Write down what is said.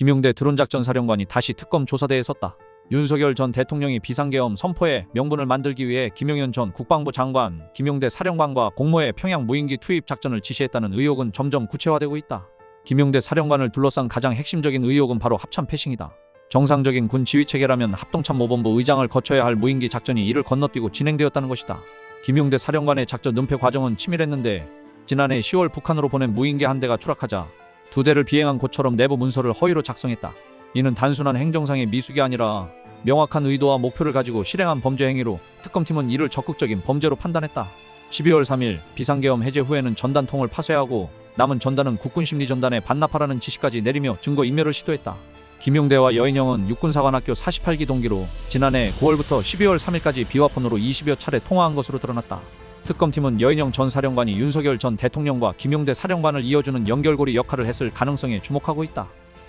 김용대 드론작전 사령관이 다시 특검 조사대에 섰다. 윤석열 전 대통령이 비상계엄 선포에 명분을 만들기 위해 김용현 전 국방부 장관, 김용대 사령관과 공모해 평양 무인기 투입 작전을 지시했다는 의혹은 점점 구체화되고 있다. 김용대 사령관을 둘러싼 가장 핵심적인 의혹은 바로 합참 패싱이다. 정상적인 군 지휘 체계라면 합동참모본부 의장을 거쳐야 할 무인기 작전이 이를 건너뛰고 진행되었다는 것이다. 김용대 사령관의 작전 은폐 과정은 치밀했는데 지난해 10월 북한으로 보낸 무인기 한 대가 추락하자 두 대를 비행한 곳처럼 내부 문서를 허위로 작성했다. 이는 단순한 행정상의 미숙이 아니라 명확한 의도와 목표를 가지고 실행한 범죄 행위로 특검팀은 이를 적극적인 범죄로 판단했다. 12월 3일 비상계엄 해제 후에는 전단통을 파쇄하고 남은 전단은 국군 심리전단에 반납하라는 지시까지 내리며 증거 인멸을 시도했다. 김용대와 여인영은 육군사관학교 48기 동기로 지난해 9월부터 12월 3일까지 비화폰으로 20여 차례 통화한 것으로 드러났다. 특검팀은 여인영 전 사령관이 윤석열 전 대통령과 김용대 사령관을 이어주는 연결고리 역할을 했을 가능성에 주목하고 있다.